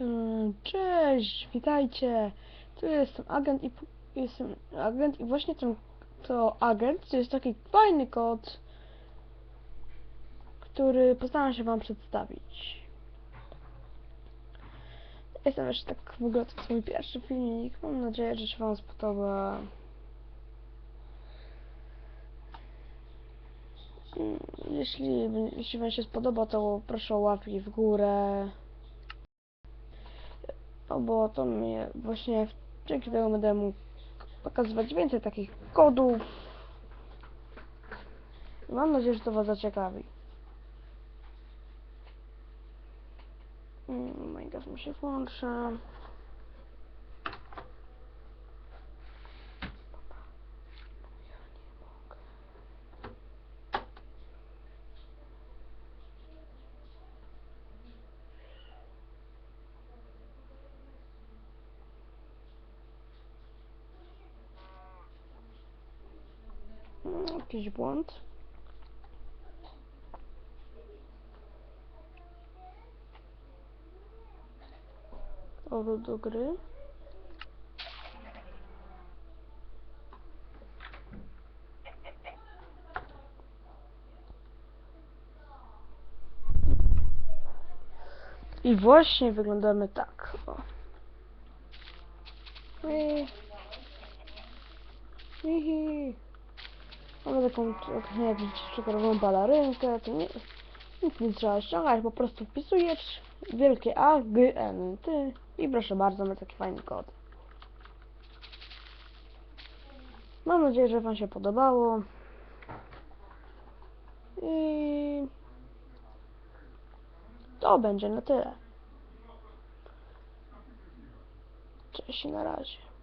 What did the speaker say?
Mm, Cześć, witajcie. Tu jestem agent i jestem agent i właśnie ten to agent to jest taki fajny kod, który postaram się wam przedstawić. Jestem jeszcze tak w ogóle to jest mój pierwszy filmik. Mam nadzieję, że się wam spodoba. Mm, Jeśli, jeśli wam się spodoba, to proszę o łapki w górę. No bo to mnie właśnie dzięki temu będę mógł pokazywać więcej takich kodów. I mam nadzieję, że to Was zaciekawi. Mm, Minecraft mi się włącza. Jakiś błąd. Powrót do gry. I właśnie wyglądamy tak. O. Hihi. Mamy taką, tak jak widzicie, czekolową balarynkę, to nie, nic nie trzeba ściągać, po prostu wpisujesz wielkie A, G, N, T i proszę bardzo, mamy taki fajny kod. Mam nadzieję, że Wam się podobało. I to będzie na tyle. Cześć na razie.